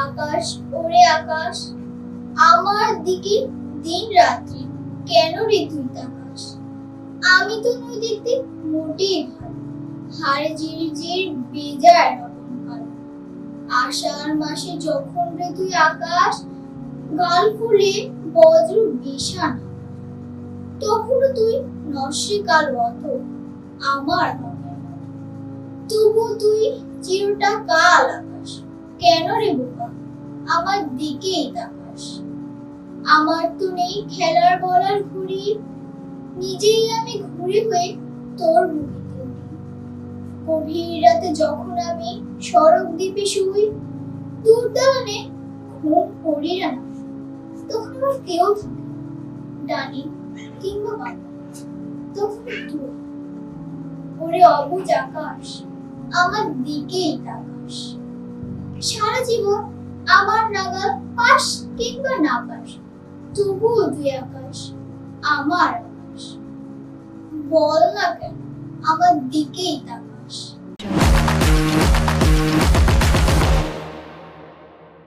আকাশ, ওরে আকাশ, আমার দিকে দিন রাত্রি, কেন রে তাকাস? আমি তো নই দেখতে মোটেই ভালো, হাড়ে জির জির বেজায় রকম ভালো আষাঢ় মাসে যখন রে আকাশ, গাল ফুলে বজ্র বিশান তখনও তুই নস্যে কাল অত আমার তবু তুই চিরটা কাল আকাশ। কেন রে বোকা? আমার দিকেই তাকাস। আমার তো নেই খেলার বলার ঘুড়ি। নিজেই আমি ঘুরে হয়ে তোর মুখে গভীর রাতে যখন আমি সড়ক দ্বীপে শুই দূর দালানে ঘুম করি না। তখন আমার কেউ ডানি কিংবা বাবা তখন তুই ওরে অবুজ আকাশ, আমার দিকেই তাকাস। সারা জীবন আমার নাগাল পাস কিংবা না পাস তবুও দুই আকাশ আমার আকাশ। বল না কেন, আমার দিকেই তাকাস।